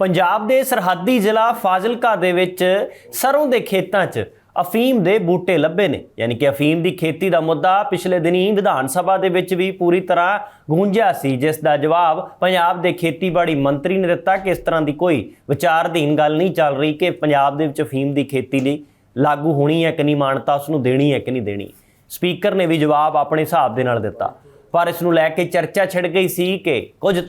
ਪੰਜਾਬ ਦੇ ਸਰਹੱਦੀ ਜ਼ਿਲ੍ਹਾ ਫਾਜ਼ਿਲਕਾ ਦੇ ਵਿੱਚ ਸਰੋਂ ਦੇ ਖੇਤਾਂ 'ਚ ਅਫੀਮ ਦੇ ਬੂਟੇ ਲੱਭੇ ਨੇ। ਯਾਨੀ ਕਿ ਅਫੀਮ ਦੀ ਖੇਤੀ ਦਾ ਮੁੱਦਾ ਪਿਛਲੇ ਦਿਨੀ ਵਿਧਾਨ ਸਭਾ ਦੇ ਵਿੱਚ ਵੀ ਪੂਰੀ ਤਰ੍ਹਾਂ ਗੂੰਜਿਆ ਸੀ, ਜਿਸ ਦਾ ਜਵਾਬ ਪੰਜਾਬ ਦੇ ਖੇਤੀਬਾੜੀ ਮੰਤਰੀ ਨੇ ਦਿੱਤਾ ਕਿ ਇਸ ਤਰ੍ਹਾਂ ਦੀ ਕੋਈ ਵਿਚਾਰਧੀਨ ਗੱਲ ਨਹੀਂ ਚੱਲ ਰਹੀ ਕਿ ਪੰਜਾਬ ਦੇ ਵਿੱਚ ਅਫੀਮ ਦੀ ਖੇਤੀ ਲਈ ਲਾਗੂ ਹੋਣੀ ਹੈ ਕਿ ਨਹੀਂ, ਮਾਨਤਾ ਉਸ ਨੂੰ ਦੇਣੀ ਹੈ ਕਿ ਨਹੀਂ ਦੇਣੀ। ਸਪੀਕਰ ਨੇ ਵੀ ਜਵਾਬ ਆਪਣੇ ਹਿਸਾਬ ਦੇ ਨਾਲ ਦਿੱਤਾ। ਪਰ ਇਸ ਨੂੰ ਲੈ ਕੇ ਚਰਚਾ ਛਿੜ ਗਈ ਸੀ ਕਿ ਕੁਝ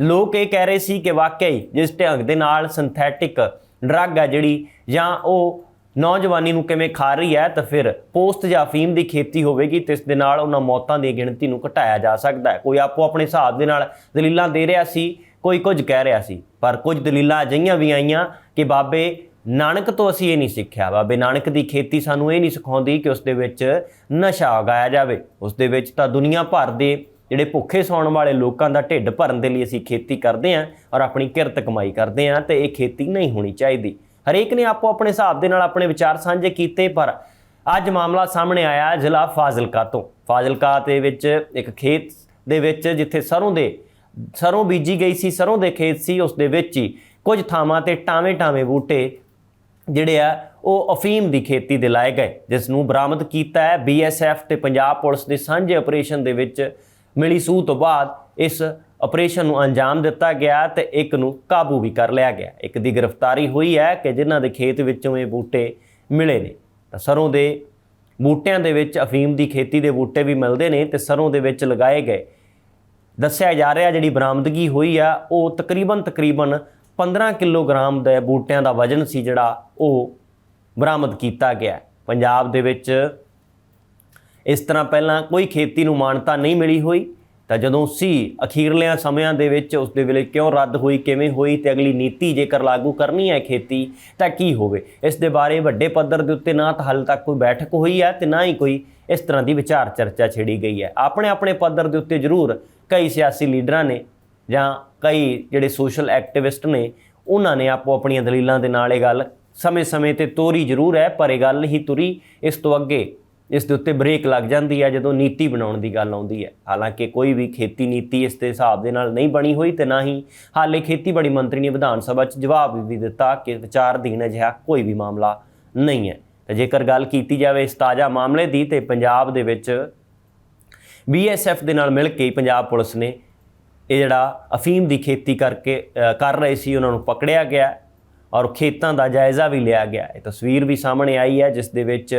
ਲੋਕ ਇਹ ਕਹਿ ਰਹੇ ਸੀ ਕਿ ਵਾਕਈ ਜਿਸ ਢੰਗ ਦੇ ਨਾਲ ਸਿੰਥੈਟਿਕ ਡਰੱਗ ਹੈ ਜਿਹੜੀ, ਜਾਂ ਉਹ ਨੌਜਵਾਨੀ ਨੂੰ ਕਿਵੇਂ ਖਾ ਰਹੀ ਹੈ, ਤਾਂ ਫਿਰ ਪੋਸਟ ਜਾਂ ਫੀਮ ਦੀ ਖੇਤੀ ਹੋਵੇਗੀ, ਤੇ ਇਸ ਦੇ ਨਾਲ ਉਹਨਾਂ ਮੌਤਾਂ ਦੀ ਗਿਣਤੀ ਨੂੰ ਘਟਾਇਆ ਜਾ ਸਕਦਾ ਹੈ। ਕੋਈ ਆਪੋ ਆਪਣੇ ਹਿਸਾਬ ਦੇ ਨਾਲ ਦਲੀਲਾਂ ਦੇ ਰਿਹਾ ਸੀ, ਕੋਈ ਕੁਝ ਕਹਿ ਰਿਹਾ ਸੀ, ਪਰ ਕੁਝ ਦਲੀਲਾਂ ਅਜਿਹੀਆਂ ਵੀ ਆਈਆਂ ਕਿ ਬਾਬੇ ਨਾਨਕ ਤੋਂ ਅਸੀਂ ਇਹ ਨਹੀਂ ਸਿੱਖਿਆ। ਬਾਬੇ ਨਾਨਕ ਦੀ ਖੇਤੀ ਸਾਨੂੰ ਇਹ ਨਹੀਂ ਸਿਖਾਉਂਦੀ ਕਿ ਉਸ ਦੇ ਵਿੱਚ ਨਸ਼ਾ ਉਗਾਇਆ ਜਾਵੇ। ਉਸ ਦੇ ਵਿੱਚ ਤਾਂ ਦੁਨੀਆ ਭਰ ਦੇ ਜਿਹੜੇ ਭੁੱਖੇ ਸੌਣ ਵਾਲੇ ਲੋਕਾਂ ਦਾ ਢਿੱਡ ਭਰਨ ਦੇ ਲਈ ਅਸੀਂ ਖੇਤੀ ਕਰਦੇ ਹਾਂ ਔਰ ਆਪਣੀ ਕਿਰਤ ਕਮਾਈ ਕਰਦੇ ਹਾਂ, ਤੇ ਇਹ ਖੇਤੀ ਨਹੀਂ ਹੋਣੀ ਚਾਹੀਦੀ। ਹਰੇਕ ਨੇ ਆਪੋ ਆਪਣੇ ਹਿਸਾਬ ਦੇ ਨਾਲ ਆਪਣੇ ਵਿਚਾਰ ਸਾਂਝੇ ਕੀਤੇ, ਪਰ ਅੱਜ ਮਾਮਲਾ ਸਾਹਮਣੇ ਆਇਆ ਜ਼ਿਲ੍ਹਾ ਫਾਜ਼ਿਲਕਾ ਤੋਂ। ਫਾਜ਼ਿਲਕਾ ਦੇ ਵਿੱਚ ਇੱਕ ਖੇਤ ਦੇ ਵਿੱਚ ਜਿੱਥੇ ਸਰੋਂ ਦੇ, ਸਰੋਂ ਬੀਜੀ ਗਈ ਸੀ, ਸਰੋਂ ਦੇ ਖੇਤ ਸੀ, ਉਸ ਦੇ ਵਿੱਚ ਹੀ ਕੁਝ ਥਾਵਾਂ ਤੇ ਟਾਵੇਂ ਟਾਵੇਂ ਬੂਟੇ ਜਿਹੜੇ ਆ, ਉਹ ਅਫੀਮ ਦੀ ਖੇਤੀ ਦੇ ਲਾਏ ਗਏ, ਜਿਸ ਨੂੰ ਬਰਾਮਦ ਕੀਤਾ ਹੈ ਬੀਐਸਐਫ ਤੇ ਪੰਜਾਬ ਪੁਲਿਸ ਦੇ ਸਾਂਝੇ ਆਪਰੇਸ਼ਨ ਦੇ ਵਿੱਚ ਮਿਲੀ ਸੂਹ ਤੋਂ ਬਾਅਦ ਇਸ ਆਪਰੇਸ਼ਨ ਨੂੰ ਅੰਜਾਮ ਦਿੱਤਾ ਗਿਆ ਤੇ ਇੱਕ ਨੂੰ ਕਾਬੂ ਵੀ ਕਰ ਲਿਆ ਗਿਆ। ਇੱਕ ਦੀ ਗ੍ਰਿਫਤਾਰੀ ਹੋਈ ਹੈ ਕਿ ਜਿਨ੍ਹਾਂ ਦੇ ਖੇਤ ਵਿੱਚੋਂ ਇਹ ਬੂਟੇ ਮਿਲੇ ਨੇ। ਤਾਂ ਸਰੋਂ ਦੇ ਬੂਟਿਆਂ ਦੇ ਵਿੱਚ ਅਫੀਮ ਦੀ ਖੇਤੀ ਦੇ ਬੂਟੇ ਵੀ ਮਿਲਦੇ ਨੇ ਤੇ ਸਰੋਂ ਦੇ ਵਿੱਚ ਲਗਾਏ ਗਏ। ਦੱਸਿਆ ਜਾ ਰਿਹਾ ਜਿਹੜੀ ਬਰਾਮਦਗੀ ਹੋਈ ਆ, ਉਹ ਤਕਰੀਬਨ ਤਕਰੀਬਨ 15 ਕਿਲੋਗ੍ਰਾਮ ਦੇ ਬੂਟਿਆਂ ਦਾ ਵਜ਼ਨ ਸੀ ਜਿਹੜਾ ਉਹ ਬਰਾਮਦ ਕੀਤਾ ਗਿਆ। ਪੰਜਾਬ ਦੇ ਵਿੱਚ ਇਸ ਤਰ੍ਹਾਂ ਪਹਿਲਾਂ ਕੋਈ ਖੇਤੀ ਨੂੰ ਮਾਨਤਾ ਨਹੀਂ ਮਿਲੀ ਹੋਈ, ਤਾਂ ਜਦੋਂ ਸੀ ਅਖੀਰਲਿਆਂ ਸਮਿਆਂ ਦੇ ਵਿੱਚ ਉਸ ਦੇ ਵੇਲੇ ਕਿਉਂ ਰੱਦ ਹੋਈ, ਕਿਵੇਂ ਹੋਈ ਤੇ ਅਗਲੀ ਨੀਤੀ ਜੇਕਰ ਲਾਗੂ ਕਰਨੀ ਹੈ ਖੇਤੀ, ਤਾਂ ਕੀ ਹੋਵੇ? ਇਸ ਦੇ ਬਾਰੇ ਵੱਡੇ ਪੱਧਰ ਦੇ ਉੱਤੇ ਨਾ ਤਾਂ ਹਾਲੇ ਤੱਕ ਕੋਈ ਬੈਠਕ ਹੋਈ ਹੈ ਤੇ ਨਾ ਹੀ ਕੋਈ ਇਸ ਤਰ੍ਹਾਂ ਦੀ ਵਿਚਾਰ ਚਰਚਾ ਛੇੜੀ ਗਈ ਹੈ। ਆਪਣੇ ਆਪਣੇ ਪੱਧਰ ਦੇ ਉੱਤੇ ਜ਼ਰੂਰ ਕਈ ਸਿਆਸੀ ਲੀਡਰਾਂ ਨੇ ਜਾਂ ਕਈ ਜਿਹੜੇ ਸੋਸ਼ਲ ਐਕਟਿਵਿਸਟ ਨੇ, ਉਹਨਾਂ ਨੇ ਆਪੋ ਆਪਣੀਆਂ ਦਲੀਲਾਂ ਦੇ ਨਾਲ ਇਹ ਗੱਲ ਸਮੇਂ-ਸਮੇਂ ਤੇ ਤੋਰੀ ਜ਼ਰੂਰ ਹੈ, ਪਰ ਇਹ ਗੱਲ ਹੀ ਤੁਰੀ ਇਸ ਤੋਂ ਅੱਗੇ। ਇਸ ਦੇ ਉੱਤੇ ਬ੍ਰੇਕ ਲੱਗ ਜਾਂਦੀ ਹੈ ਜਦੋਂ ਨੀਤੀ ਬਣਾਉਣ ਦੀ ਗੱਲ ਆਉਂਦੀ ਹੈ ਹਾਲਾਂਕਿ ਕੋਈ ਵੀ ਖੇਤੀ ਨੀਤੀ ਇਸ ਦੇ ਹਿਸਾਬ ਦੇ ਨਾਲ ਨਹੀਂ ਬਣੀ ਹੋਈ ਤੇ ਨਾ ਹੀ ਹਾਲੇ ਖੇਤੀਬਾੜੀ ਮੰਤਰੀ ਨੇ ਵਿਧਾਨ ਸਭਾ 'ਚ ਜਵਾਬ ਵੀ ਦਿੱਤਾ ਕਿ ਵਿਚਾਰਧੀਨ ਅਜਿਹਾ ਕੋਈ ਵੀ ਮਾਮਲਾ ਨਹੀਂ ਹੈ। ਤੇ ਜੇਕਰ ਗੱਲ ਕੀਤੀ ਜਾਵੇ ਇਸ ਤਾਜ਼ਾ ਮਾਮਲੇ ਦੀ ਤੇ ਪੰਜਾਬ ਦੇ ਵਿੱਚ ਬੀਐਸਐਫ ਦੇ ਨਾਲ ਮਿਲ ਕੇ ਹੀ ਪੰਜਾਬ ਪੁਲਿਸ ਨੇ ਇਹ ਜਿਹੜਾ ਅਫੀਮ ਦੀ ਖੇਤੀ ਕਰਕੇ ਕਰ ਰਹੇ ਸੀ, ਉਹਨਾਂ ਨੂੰ ਪਕੜਿਆ ਗਿਆ ਔਰ ਖੇਤਾਂ ਦਾ ਜਾਇਜ਼ਾ ਵੀ ਲਿਆ ਗਿਆ। ਇਹ ਤਸਵੀਰ ਵੀ ਸਾਹਮਣੇ ਆਈ ਹੈ, ਜਿਸ ਦੇ ਵਿੱਚ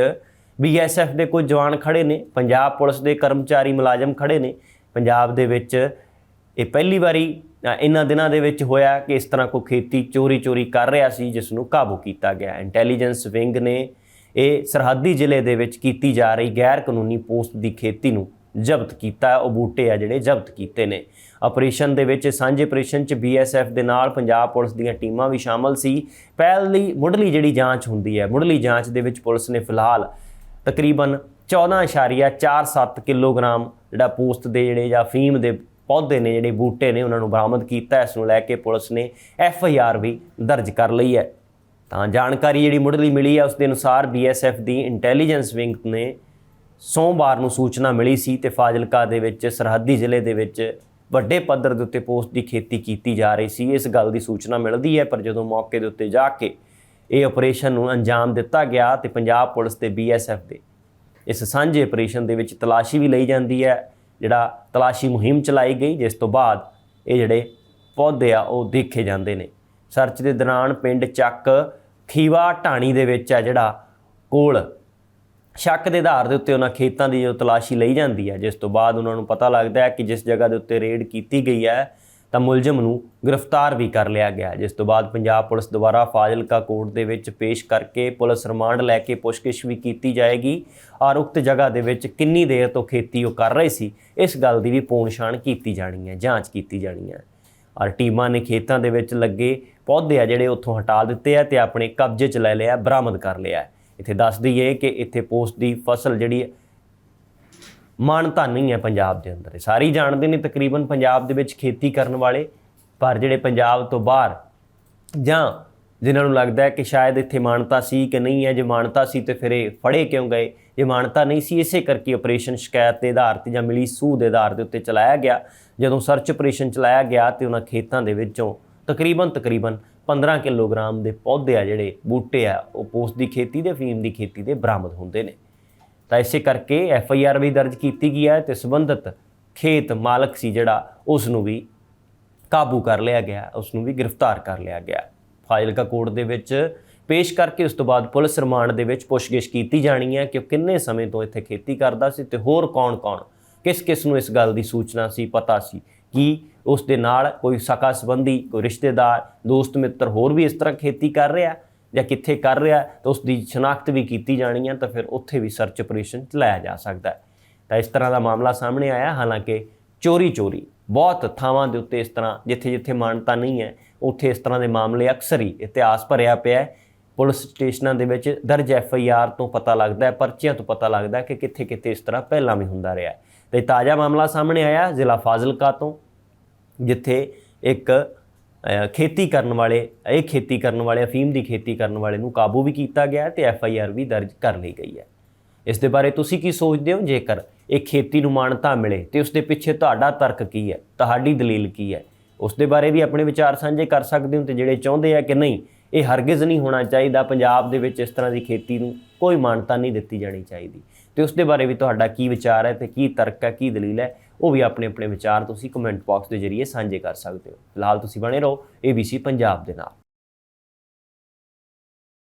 ਬੀਐਸਐਫ ਦੇ ਕੁਝ ਜਵਾਨ ਖੜੇ ਨੇ, ਪੰਜਾਬ ਪੁਲਿਸ ਦੇ ਕਰਮਚਾਰੀ ਮੁਲਾਜ਼ਮ ਖੜੇ ਨੇ। ਪੰਜਾਬ ਦੇ ਵਿੱਚ ਇਹ ਪਹਿਲੀ ਵਾਰੀ ਇਹਨਾਂ ਦਿਨਾਂ ਦੇ ਵਿੱਚ ਹੋਇਆ ਕਿ ਇਸ ਤਰ੍ਹਾਂ ਕੋਈ ਖੇਤੀ ਚੋਰੀ ਚੋਰੀ ਕਰ ਰਿਹਾ ਸੀ, ਜਿਸ ਨੂੰ ਕਾਬੂ ਕੀਤਾ ਗਿਆ। ਇੰਟੈਲੀਜੈਂਸ ਵਿੰਗ ਨੇ ਇਹ ਸਰਹੱਦੀ ਜ਼ਿਲ੍ਹੇ ਦੇ ਵਿੱਚ ਕੀਤੀ ਜਾ ਰਹੀ ਗੈਰ ਕਾਨੂੰਨੀ ਪੋਸਟ ਦੀ ਖੇਤੀ ਨੂੰ ਜ਼ਬਤ ਕੀਤਾ। ਉਹ ਬੂਟੇ ਆ ਜਿਹੜੇ ਜ਼ਬਤ ਕੀਤੇ ਨੇ। ਆਪਰੇਸ਼ਨ ਦੇ ਵਿੱਚ ਸਾਂਝੇ ਆਪਰੇਸ਼ਨ ਚ ਬੀਐਸਐਫ ਦੇ ਨਾਲ ਪੰਜਾਬ ਪੁਲਿਸ ਦੀਆਂ ਟੀਮਾਂ ਵੀ ਸ਼ਾਮਲ ਸੀ। ਪਹਿਲੀ ਮੁੱਢਲੀ ਜਿਹੜੀ ਜਾਂਚ ਹੁੰਦੀ ਹੈ, ਮੁੱਢਲੀ ਜਾਂਚ ਦੇ ਵਿੱਚ ਪੁਲਿਸ ਨੇ ਫਿਲਹਾਲ ਤਕਰੀਬਨ 14.47 ਕਿਲੋਗ੍ਰਾਮ ਜਿਹੜਾ ਪੋਸਟ ਦੇ ਜਿਹੜੇ ਜਾਂ ਫੀਮ ਦੇ ਪੌਦੇ ਨੇ, ਜਿਹੜੇ ਬੂਟੇ ਨੇ, ਉਹਨਾਂ ਨੂੰ ਬਰਾਮਦ ਕੀਤਾ। ਇਸ ਨੂੰ ਲੈ ਕੇ ਪੁਲਿਸ ਨੇ ਐਫ ਆਈ ਆਰ ਵੀ ਦਰਜ ਕਰ ਲਈ ਹੈ। ਤਾਂ ਜਾਣਕਾਰੀ ਜਿਹੜੀ ਮੁੱਢਲੀ ਮਿਲੀ ਹੈ ਉਸ ਦੇ ਅਨੁਸਾਰ ਬੀਐਸਐਫ ਦੀ ਇੰਟੈਲੀਜੈਂਸ ਵਿੰਗ ਨੇ ਸੋਮਵਾਰ ਨੂੰ ਸੂਚਨਾ ਮਿਲੀ ਸੀ ਤੇ ਫਾਜ਼ਿਲਕਾ ਦੇ ਵਿੱਚ, ਸਰਹੱਦੀ ਜ਼ਿਲ੍ਹੇ ਦੇ ਵਿੱਚ ਵੱਡੇ ਪੱਧਰ ਦੇ ਉੱਤੇ ਪੋਸਟ ਦੀ ਖੇਤੀ ਕੀਤੀ ਜਾ ਰਹੀ ਸੀ। ਇਸ ਗੱਲ ਦੀ ਸੂਚਨਾ ਮਿਲਦੀ ਹੈ, ਪਰ ਜਦੋਂ ਮੌਕੇ ਦੇ ਉੱਤੇ ਜਾ ਕੇ ਇਹ ਆਪਰੇਸ਼ਨ ਨੂੰ ਅੰਜਾਮ ਦਿੱਤਾ ਗਿਆ ਤੇ ਪੰਜਾਬ ਪੁਲਿਸ ਤੇ ਬੀਐਸਐਫ ਦੇ। ਇਸ ਸਾਂਝੇ ਆਪਰੇਸ਼ਨ ਦੇ ਵਿੱਚ ਤਲਾਸ਼ੀ ਵੀ ਲਈ ਜਾਂਦੀ ਹੈ, ਜਿਹੜਾ ਤਲਾਸ਼ੀ ਮੁਹਿੰਮ ਚਲਾਈ ਗਈ, ਜਿਸ ਤੋਂ ਬਾਅਦ ਇਹ ਜਿਹੜੇ ਪੌਦੇ ਆ, ਉਹ ਦੇਖੇ ਜਾਂਦੇ ਨੇ। ਸਰਚ ਦੇ ਦੌਰਾਨ ਪਿੰਡ ਚੱਕ ਖੀਵਾ ਢਾਣੀ ਦੇ ਵਿੱਚ ਆ ਜਿਹੜਾ ਕੋਲ। ਸ਼ੱਕ ਦੇ ਆਧਾਰ ਦੇ ਉੱਤੇ ਉਹਨਾਂ ਖੇਤਾਂ ਦੀ ਜੋ ਤਲਾਸ਼ੀ ਲਈ ਜਾਂਦੀ ਹੈ, ਜਿਸ ਤੋਂ ਬਾਅਦ ਉਹਨਾਂ ਨੂੰ ਪਤਾ ਲੱਗਦਾ ਹੈ ਕਿ ਜਿਸ ਜਗ੍ਹਾ ਦੇ ਉੱਤੇ ਰੇਡ ਕੀਤੀ ਗਈ ਹੈ ਤਾਂ ਮੁਲਜ਼ਮ ਨੂੰ ਗ੍ਰਿਫਤਾਰ ਵੀ ਕਰ ਲਿਆ ਗਿਆ। ਜਿਸ ਤੋਂ ਬਾਅਦ ਪੰਜਾਬ ਪੁਲਿਸ ਦੁਆਰਾ ਫਾਜ਼ਿਲਕਾ ਕੋਰਟ ਦੇ ਵਿੱਚ ਪੇਸ਼ ਕਰਕੇ ਪੁਲਿਸ ਰਿਮਾਂਡ ਲੈ ਕੇ ਪੁੱਛਗਿੱਛ ਵੀ ਕੀਤੀ ਜਾਏਗੀ। ਔਰ ਉਕਤ ਜਗ੍ਹਾ ਦੇ ਵਿੱਚ ਕਿੰਨੀ ਦੇਰ ਤੋਂ ਖੇਤੀ ਉਹ ਕਰ ਰਹੇ ਸੀ, ਇਸ ਗੱਲ ਦੀ ਵੀ ਪੂਣਛਾਣ ਕੀਤੀ ਜਾਣੀ ਹੈ, ਜਾਂਚ ਕੀਤੀ ਜਾਣੀ ਹੈ। ਔਰ ਟੀਮਾਂ ਨੇ ਖੇਤਾਂ ਦੇ ਵਿੱਚ ਲੱਗੇ ਪੌਦੇ ਆ ਜਿਹੜੇ ਉੱਥੋਂ ਹਟਾ ਦਿੱਤੇ ਆ ਤੇ ਆਪਣੇ ਕਬਜ਼ੇ 'ਚ ਲੈ ਲਿਆ, ਬਰਾਮਦ ਕਰ ਲਿਆ। ਇੱਥੇ ਦੱਸ ਦਈਏ ਕਿ ਇੱਥੇ ਪੋਸਟ ਦੀ ਫਸਲ ਜਿਹੜੀ ਹੈ, ਮਾਨਤਾ ਨਹੀਂ ਹੈ ਪੰਜਾਬ ਦੇ ਅੰਦਰ। ਇਹ ਸਾਰੀ ਜਾਣਦੇ ਨੇ ਤਕਰੀਬਨ ਪੰਜਾਬ ਦੇ ਵਿੱਚ ਖੇਤੀ ਕਰਨ ਵਾਲੇ ਪਰ ਜਿਹੜੇ ਪੰਜਾਬ ਤੋਂ ਬਾਹਰ ਜਾਂ ਜਿਨ੍ਹਾਂ ਨੂੰ ਲੱਗਦਾ ਹੈ ਕਿ ਸ਼ਾਇਦ ਇੱਥੇ ਮਾਨਤਾ ਸੀ ਕਿ ਨਹੀਂ ਹੈ ਜੇ ਮਾਨਤਾ ਸੀ ਤੇ ਫਿਰ ਇਹ ਫੜੇ ਕਿਉਂ ਗਏ? ਜੇ ਮਾਨਤਾ ਨਹੀਂ ਸੀ ਇਸੇ ਕਰਕੇ ਆਪਰੇਸ਼ਨ ਸ਼ਿਕਾਇਤ ਦੇ ਆਧਾਰ ਤੇ ਜਾਂ ਮਿਲੀ ਸੂਹ ਦੇ ਆਧਾਰ ਦੇ ਉੱਤੇ ਚਲਾਇਆ ਗਿਆ। ਜਦੋਂ ਸਰਚ ਆਪਰੇਸ਼ਨ ਚਲਾਇਆ ਗਿਆ ਤੇ ਉਹਨਾਂ ਖੇਤਾਂ ਦੇ ਵਿੱਚੋਂ ਤਕਰੀਬਨ ਤਕਰੀਬਨ 15 ਕਿਲੋਗ੍ਰਾਮ ਦੇ ਪੌਦੇ ਆ ਜਿਹੜੇ ਬੂਟੇ ਆ ਉਹ ਪੋਸਟ ਦੀ ਖੇਤੀ ਦੇ ਫੀਮ ਦੀ ਖੇਤੀ ਦੇ ਬਰਾਮਦ ਹੁੰਦੇ ਨੇ। ਤਾਂ ਇਸੇ ਕਰਕੇ ਐਫ ਆਈ ਆਰ ਵੀ ਦਰਜ ਕੀਤੀ ਗਈ ਹੈ ਤੇ ਸੰਬੰਧਿਤ ਖੇਤ ਮਾਲਕ ਸੀ ਜਿਹੜਾ ਉਸ ਨੂੰ ਵੀ ਕਾਬੂ ਕਰ ਲਿਆ ਗਿਆ ਉਸ ਨੂੰ ਵੀ ਗ੍ਰਿਫਤਾਰ ਕਰ ਲਿਆ ਗਿਆ। ਫਾਜ਼ਿਲਕਾ ਕੋਰਟ ਦੇ ਵਿੱਚ ਪੇਸ਼ ਕਰਕੇ ਉਸ ਤੋਂ ਬਾਅਦ ਪੁਲਿਸ ਰਿਮਾਂਡ ਦੇ ਵਿੱਚ ਪੁੱਛਗਿੱਛ ਕੀਤੀ ਜਾਣੀ ਹੈ ਕਿ ਉਹ ਕਿੰਨੇ ਸਮੇਂ ਤੋਂ ਇੱਥੇ ਖੇਤੀ ਕਰਦਾ ਸੀ ਤੇ ਹੋਰ ਕੌਣ-ਕੌਣ, ਕਿਸ-ਕਿਸ ਨੂੰ ਇਸ ਗੱਲ ਦੀ ਸੂਚਨਾ ਸੀ, ਪਤਾ ਸੀ ਕਿ ਉਸ ਦੇ ਨਾਲ ਕੋਈ ਸਕਾ ਸੰਬੰਧੀ, ਕੋਈ ਰਿਸ਼ਤੇਦਾਰ ਦੋਸਤ ਮਿੱਤਰ ਹੋਰ ਵੀ ਇਸ ਤਰ੍ਹਾਂ ਖੇਤੀ ਕਰ ਰਿਹਾ। ਜਾਂ ਕਿੱਥੇ ਕਰ ਰਿਹਾ, ਤਾਂ ਉਸ ਦੀ ਸ਼ਨਾਖਤ ਵੀ ਕੀਤੀ ਜਾਣੀ ਹੈ ਤਾਂ ਫਿਰ ਉੱਥੇ ਵੀ ਸਰਚ ਆਪਰੇਸ਼ਨ ਚਲਾਇਆ ਜਾ ਸਕਦਾ ਹੈ। ਤਾਂ ਇਸ ਤਰ੍ਹਾਂ ਦਾ ਮਾਮਲਾ ਸਾਹਮਣੇ ਆਇਆ, ਹਾਲਾਂਕਿ ਚੋਰੀ ਚੋਰੀ, ਬਹੁਤ ਥਾਵਾਂ ਦੇ ਉੱਤੇ ਇਸ ਤਰ੍ਹਾਂ, ਜਿੱਥੇ ਜਿੱਥੇ ਮਾਨਤਾ ਨਹੀਂ ਹੈ, ਉੱਥੇ ਇਸ ਤਰ੍ਹਾਂ ਦੇ ਮਾਮਲੇ ਅਕਸਰ ਹੀ ਇਤਿਹਾਸ ਭਰਿਆ ਪਿਆ ਹੈ। ਪੁਲਿਸ ਸਟੇਸ਼ਨਾਂ ਦੇ ਵਿੱਚ ਦਰਜ ਐਫ ਆਈ ਆਰ ਤੋਂ ਪਤਾ ਲੱਗਦਾ ਹੈ, ਪਰਚੀਆਂ ਤੋਂ ਪਤਾ ਲੱਗਦਾ ਹੈ ਕਿ ਕਿੱਥੇ ਕਿੱਥੇ ਇਸ ਤਰ੍ਹਾਂ ਪਹਿਲਾਂ ਵੀ ਹੁੰਦਾ ਰਿਹਾ ਹੈ। ਤੇ ਤਾਜ਼ਾ ਮਾਮਲਾ ਸਾਹਮਣੇ ਆਇਆ ਜ਼ਿਲ੍ਹਾ ਫਾਜ਼ਿਲਕਾ ਤੋਂ, ਜਿੱਥੇ ਇੱਕ ਖੇਤੀ ਕਰਨ ਵਾਲੇ, ਇਹ ਖੇਤੀ ਕਰਨ ਵਾਲੇ, ਅਫੀਮ ਦੀ ਖੇਤੀ ਕਰਨ ਵਾਲੇ ਨੂੰ ਕਾਬੂ ਵੀ ਕੀਤਾ ਗਿਆ ਹੈ ਤੇ ਐਫ ਆਈ ਆਰ ਵੀ ਦਰਜ ਕਰ ਲਈ ਗਈ ਹੈ। ਇਸ ਦੇ ਬਾਰੇ ਤੁਸੀਂ ਕੀ ਸੋਚਦੇ ਹੋ? ਜੇਕਰ ਇਹ ਖੇਤੀ ਨੂੰ ਮਾਨਤਾ ਮਿਲੇ ਤੇ ਉਸ ਦੇ ਪਿੱਛੇ ਤੁਹਾਡਾ ਤਰਕ ਕੀ ਹੈ? ਤੁਹਾਡੀ ਦਲੀਲ ਕੀ ਹੈ? ਉਸ ਦੇ ਬਾਰੇ ਵੀ ਆਪਣੇ ਵਿਚਾਰ ਸਾਂਝੇ ਕਰ ਸਕਦੇ ਹੋ ਤੇ ਜਿਹੜੇ ਚਾਹੁੰਦੇ ਆ ਕਿ ਨਹੀਂ ਇਹ ਹਰਗਿਜ਼ ਨਹੀਂ ਹੋਣਾ ਚਾਹੀਦਾ ਪੰਜਾਬ ਦੇ ਵਿੱਚ ਇਸ ਤਰ੍ਹਾਂ ਦੀ ਖੇਤੀ ਨੂੰ ਕੋਈ ਮਾਨਤਾ ਨਹੀਂ ਦਿੱਤੀ ਜਾਣੀ ਚਾਹੀਦੀ। ਤੇ ਉਸ ਦੇ ਬਾਰੇ ਵੀ ਤੁਹਾਡਾ ਕੀ ਵਿਚਾਰ ਹੈ ਤੇ ਕੀ ਤਰਕ ਹੈ, ਕੀ ਦਲੀਲ ਹੈ, ਉਹ ਵੀ ਆਪਣੇ ਆਪਣੇ ਵਿਚਾਰ ਤੁਸੀਂ ਕਮੈਂਟ ਬਾਕਸ ਦੇ ਜ਼ਰੀਏ ਸਾਂਝੇ ਕਰ ਸਕਦੇ ਹੋ। ਫਿਲਹਾਲ ਤੁਸੀਂ ਬਣੇ ਰਹੋ ABC ਪੰਜਾਬ ਦੇ ਨਾਲ।